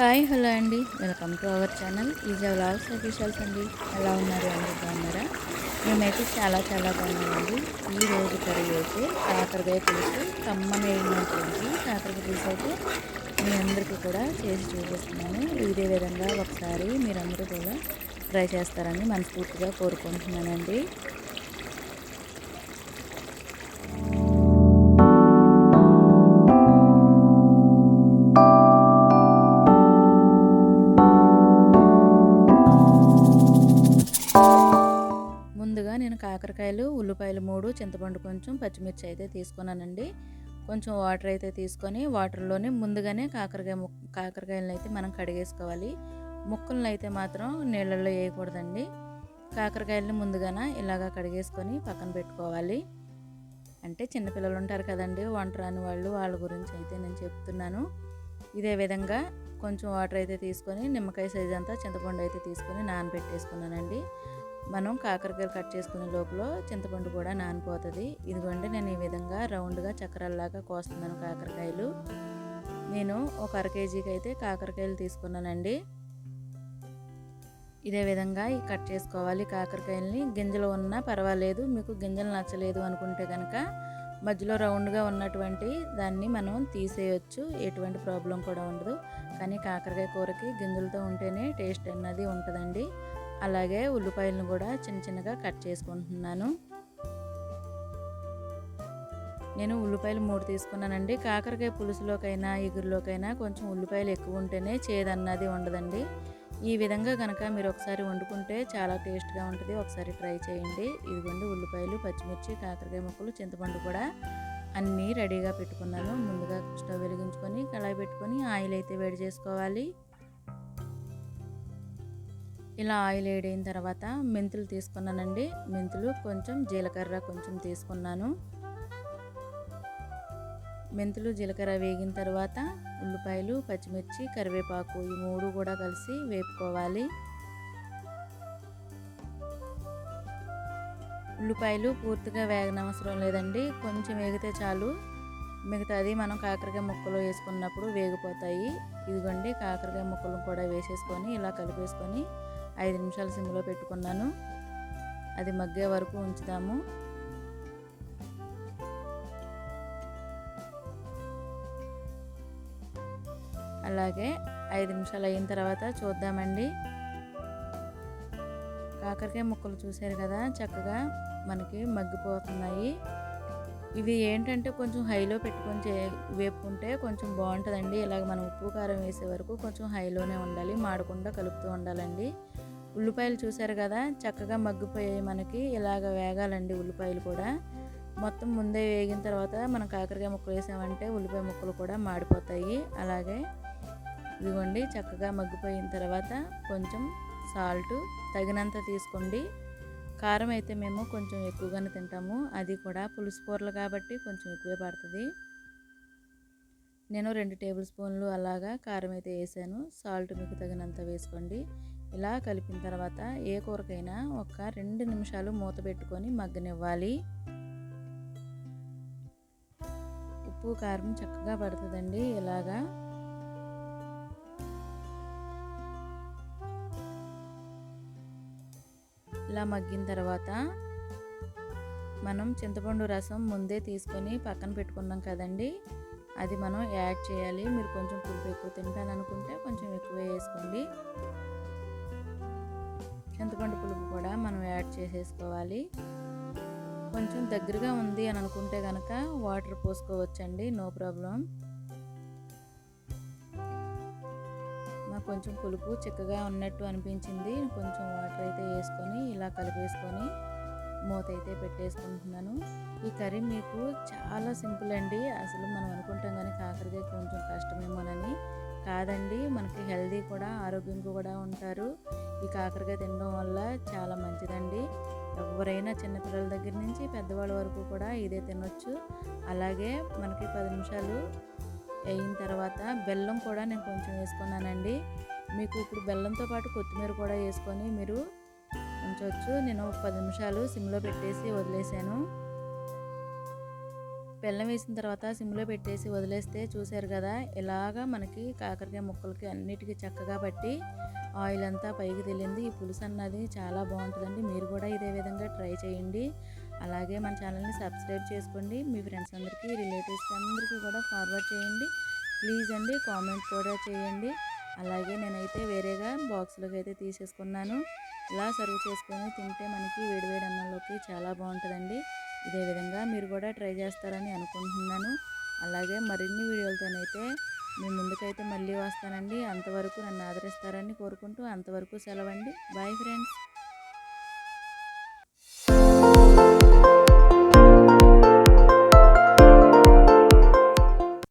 Hi hello అండి. Welcome to our channel. Easy vlogs officials అండి. ఎలా ఉన్నారు? అండి బాగున్నారా? మేమైతే చాలా చాలా బాగున్నామండి. ఈ రోజు కర్రీ అయితే కాకరకాయ పులుసు కమ్మనైనటువంటి కాకరకాయ పులుసు అయితే మీ అందరికీ కూడా చేసి చూపిస్తున్నాను. ఇదే విధంగా ఒకసారి మీరందరూ కూడా ట్రై చేస్తారని మనస్ఫూర్తిగా కోరుకుంటున్నానండి. కాకరకాయలు ఉల్లిపాయలు మూడు చింతపండు కొంచెం పచ్చిమిర్చి అయితే తీసుకున్నానండి. కొంచెం వాటర్ అయితే తీసుకొని వాటర్లోనే ముందుగానే కాకరకాయ ముక్ కాకరకాయలను అయితే మనం కడిగేసుకోవాలి. ముక్కలను అయితే మాత్రం నీళ్ళల్లో వేయకూడదండి. కాకరకాయలని ముందుగానే ఇలాగా కడిగేసుకొని పక్కన పెట్టుకోవాలి. అంటే చిన్నపిల్లలు ఉంటారు కదండి వంట రాని వాళ్ళు వాళ్ళ గురించి అయితే నేను చెప్తున్నాను. ఇదే విధంగా కొంచెం వాటర్ అయితే తీసుకొని నిమ్మకాయ సైజ్ అంతా చింతపండు అయితే తీసుకొని నానబెట్టేసుకున్నానండి. మనం కాకరకాయలు కట్ చేసుకునే లోపల చింతపండు కూడా నానిపోతుంది. ఇదిగోండి నేను ఈ విధంగా రౌండ్గా చక్రాల్లాగా కోస్తున్నాను కాకరకాయలు. నేను ఒక అర కేజీకి అయితే కాకరకాయలు తీసుకున్నానండి. ఇదే విధంగా కట్ చేసుకోవాలి కాకరకాయలని. గింజలు ఉన్నా పర్వాలేదు మీకు గింజలు నచ్చలేదు అనుకుంటే కనుక మధ్యలో రౌండ్గా ఉన్నటువంటి దాన్ని మనం తీసేయచ్చు ఎటువంటి ప్రాబ్లం కూడా ఉండదు. కానీ కాకరకాయ కూరకి గింజలతో ఉంటేనే టేస్ట్ అన్నది ఉంటుందండి. అలాగే ఉల్లిపాయలను కూడా చిన్న చిన్నగా కట్ చేసుకుంటున్నాను. నేను ఉల్లిపాయలు మూడు తీసుకున్నానండి. కాకరకాయ పులుసులోకైనా ఎగురులోకైనా కొంచెం ఉల్లిపాయలు ఎక్కువ ఉంటేనే చేదన్నది ఉండదండి. ఈ విధంగా కనుక మీరు ఒకసారి వండుకుంటే చాలా టేస్ట్గా ఉంటుంది. ఒకసారి ట్రై చేయండి. ఇదిగోండి ఉల్లిపాయలు పచ్చిమిర్చి కాకరకాయ ముక్కలు చింతపండు కూడా అన్నీ రెడీగా పెట్టుకున్నాను. ముందుగా స్టవ్ వెలిగించుకొని కళాయి పెట్టుకొని ఆయిల్ అయితే వేడి చేసుకోవాలి. ఇలా ఆయిల్ వేడైన తర్వాత మెంతులు తీసుకున్నానండి. మెంతులు కొంచెం జీలకర్ర కొంచెం తీసుకున్నాను. మెంతులు జీలకర్ర వేగిన తర్వాత ఉల్లిపాయలు పచ్చిమిర్చి కరివేపాకు ఈ మూడు కూడా కలిసి వేపుకోవాలి. ఉల్లిపాయలు పూర్తిగా వేగనవసరం లేదండి. కొంచెం వేగితే చాలు. మిగతాది మనం కాకరకాయ ముక్కలు వేసుకున్నప్పుడు వేగిపోతాయి. ఇదిగోండి కాకరకాయ ముక్కలు కూడా వేసేసుకొని ఇలా కలిపేసుకొని ఐదు నిమిషాలు సిమ్లో పెట్టుకున్నాను. అది మగ్గే వరకు ఉంచుదాము. అలాగే ఐదు నిమిషాలు అయిన తర్వాత చూద్దామండి. కాకరకాయ ముక్కలు చూశారు కదా చక్కగా మనకి మగ్గిపోతున్నాయి. ఇవి ఏంటంటే కొంచెం హైలో పెట్టుకొని చే వేపుకుంటే కొంచెం బాగుంటుందండి. ఇలాగ మనం ఉప్పు కారం వేసే వరకు కొంచెం హైలోనే ఉండాలి మాడకుండా కలుపుతూ ఉండాలండి. ఉల్లిపాయలు చూసారు కదా చక్కగా మగ్గిపోయాయి మనకి. ఇలాగ వేగాలండి ఉల్లిపాయలు కూడా. మొత్తం ముందే వేగిన తర్వాత మనం కాకరకాయ ముక్కలు వేసామంటే ఉల్లిపాయ ముక్కలు కూడా మాడిపోతాయి. అలాగే ఇదిగోండి చక్కగా మగ్గిపోయిన తర్వాత కొంచెం సాల్ట్ తగినంత తీసుకోండి. కారం అయితే మేము కొంచెం ఎక్కువగానే తింటాము. అది కూడా పులుసు కూరలు కాబట్టి కొంచెం ఎక్కువే పడుతుంది. నేను రెండు టేబుల్ స్పూన్లు అలాగా కారం అయితే వేసాను. సాల్ట్ మీకు తగినంత వేసుకోండి. ఇలా కలిపిన తర్వాత ఏ కూరకైనా ఒక రెండు నిమిషాలు మూత పెట్టుకొని మగ్గనివ్వాలి. ఉప్పు కారం చక్కగా పడుతుందండి ఇలాగా. ఇలా మగ్గిన తర్వాత మనం చింతపండు రసం ముందే తీసుకొని పక్కన పెట్టుకున్నాం కదండి. అది మనం యాడ్ చేయాలి. మీరు కొంచెం పులుపు ఎక్కువ తింటాననుకుంటే కొంచెం ఎక్కువ వేసుకోండి. చింతపండు పులుపు కూడా మనం యాడ్ చేసేసుకోవాలి. కొంచెం దగ్గరగా ఉంది అని అనుకుంటే కనుక వాటర్ పోసుకోవచ్చండి నో ప్రాబ్లం. నాకు కొంచెం పులుపు చిక్కగా ఉన్నట్టు అనిపించింది. కొంచెం వాటర్ అయితే వేసుకొని ఇలా కలిపేసుకొని మూత అయితే పెట్టేసుకుంటున్నాను. ఈ కర్రీ మీకు చాలా సింపుల్ అండి. అసలు మనం అనుకుంటాం కానీ కాకరకాయ కొంచెం కష్టమేమోనని. కాదండి మనకి హెల్దీ కూడా ఆరోగ్యంగా కూడా ఉంటారు. ఈ కాకరకాయ తినడం వల్ల చాలా మంచిదండి. ఎవరైనా చిన్నపిల్లల దగ్గర నుంచి పెద్దవాళ్ళ వరకు కూడా ఇదే తినొచ్చు. అలాగే మనకి పది నిమిషాలు అయిన తర్వాత బెల్లం కూడా నేను కొంచెం వేసుకున్నానండి. మీకు ఇప్పుడు బెల్లంతో పాటు కొత్తిమీర కూడా వేసుకొని మీరు ఉంచవచ్చు నేను పది నిమిషాలు సిమ్లో పెట్టేసి వదిలేసాను. బెల్లం వేసిన తర్వాత సిమ్లో పెట్టేసి వదిలేస్తే చూశారు కదా ఇలాగా మనకి కాకరకాయ ముక్కలకి అన్నిటికీ చక్కగా పట్టి ఆయిల్ అంతా పైకి తెలియంది ఈ పులుసు అన్నది చాలా బాగుంటుందండి. మీరు కూడా ఇదే విధంగా ట్రై చేయండి. అలాగే మన ఛానల్ని సబ్స్క్రైబ్ చేసుకోండి. మీ ఫ్రెండ్స్ అందరికీ రిలేటివ్స్ అందరికీ కూడా ఫార్వర్డ్ చేయండి. ప్లీజ్ అండి కామెంట్ కూడా చేయండి. అలాగే నేనైతే వేరేగా బాక్స్లోకి అయితే తీసేసుకున్నాను. ఇలా సర్వ్ చేసుకొని తింటే మనకి వేడివేడి అన్నంలోకి చాలా బాగుంటుందండి. ఇదే విధంగా మీరు కూడా ట్రై చేస్తారని అనుకుంటున్నాను. అలాగే మరిన్ని వీడియోలతోనైతే మీ ముందుకైతే మళ్ళీ వస్తానండి. అంతవరకు నన్ను ఆదరిస్తారని కోరుకుంటూ అంతవరకు సెలవండి. Bye friends.